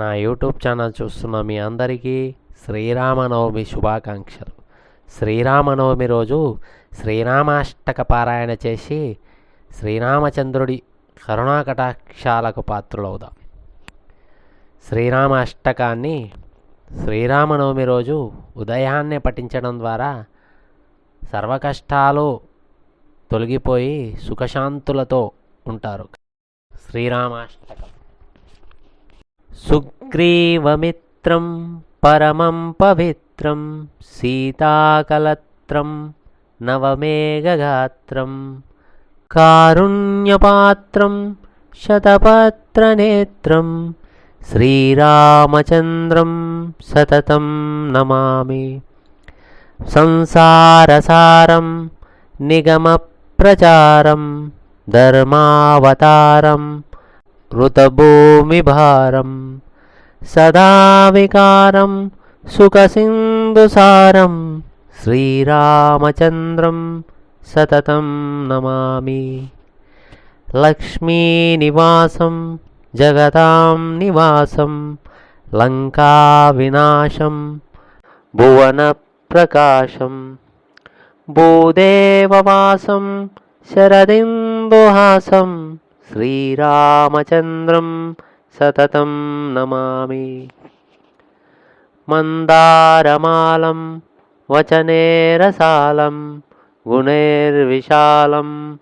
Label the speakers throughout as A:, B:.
A: నా YouTube channel చూస్తున్న మీ అందరికీ శ్రీరామనవమి శుభాకాంక్షలు. శ్రీరామనవమి రోజు శ్రీరామాష్టక పారాయణ చేసి శ్రీరామచంద్రుడి కరుణాకటాక్షాలకు పాత్రులవుదాం. శ్రీరామ అష్టకాన్ని శ్రీరామనవమి రోజు ఉదయాన్నే పఠించడం ద్వారా సర్వకష్టాలు తొలగిపోయి సుఖశాంతులతో ఉంటారు. శ్రీరామాష్టకం. सुग्रीवमित्रं परमं पवित्रं सीताकलत्रं नवमेघगात्रं कारुण्यपात्रं शतपत्रनेत्रं श्रीरामचन्द्रं सततं नमामि। संसारसारं निगमप्रचारं धर्मावतारम् ऋतभूमिभारं सदा विकारं सुखसिन्दुसारं श्रीरामचन्द्रं सततं नमामि। लक्ष्मीनिवासं जगतां निवासं लङ्काविनाशं भुवनप्रकाशं भूदेववासं शरदिन्दुहासं శ్రీరామచంద్రం సతతం నమామి. మందారమాలం వచనేరసాలం గుణేర్విశాలం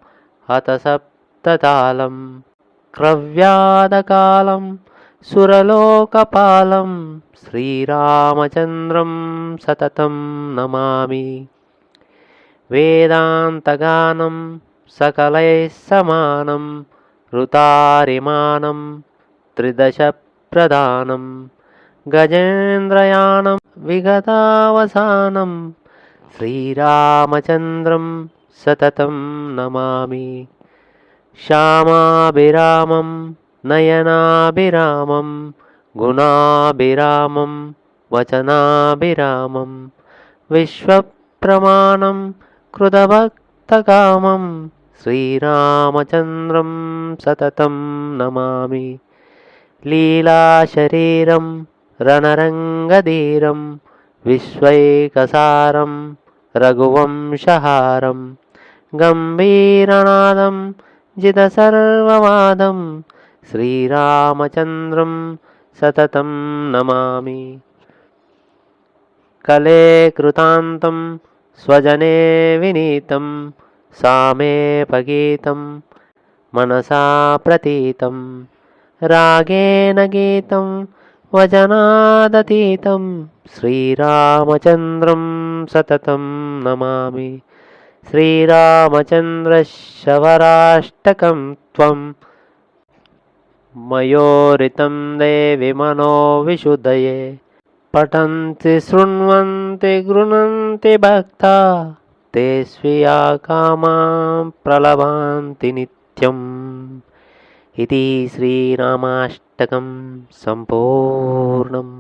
A: హతసప్తతాళం క్రవ్యాదకాలం సురలోకపాలం శ్రీరామచంద్రం సతతం నమామి. వేదాంతగానం సకలైः సమానం ऋतारिमानं त्रिदशप्रदानं गजेन्द्रयानं विगतावसानं श्रीरामचन्द्रं सततं नमामि। श्यामाभिरामं नयनाभिरामं गुणाभिरामं वचनाभिरामं विश्वप्रमाणं कृतभक्तकामं శ్రీరామచంద్రం సతతం నమామి లీలాశరీరం రణరంగధీరం విశ్వైకసారం రఘువంశహారం గంభీరనాదం జితసర్వమాదం శ్రీరామచంద్రం సతతం నమామి కలే కృతాంతం స్వజనే వినీతం विनीतं सामेपगीतं मनसा प्रतीतं रागेण गीतं वचनादतीतं श्रीरामचन्द्रं सततं नमामि। श्रीरामचन्द्रशवराष्टकं त्वं मयोरितं देवि मनोविशुद्धये पठन्ति शृण्वन्ति गृह्णन्ति भक्ता ते स्वीया कामां प्रलभान्ति नित्यम् इति श्रीरामाष्टकं सम्पूर्णम्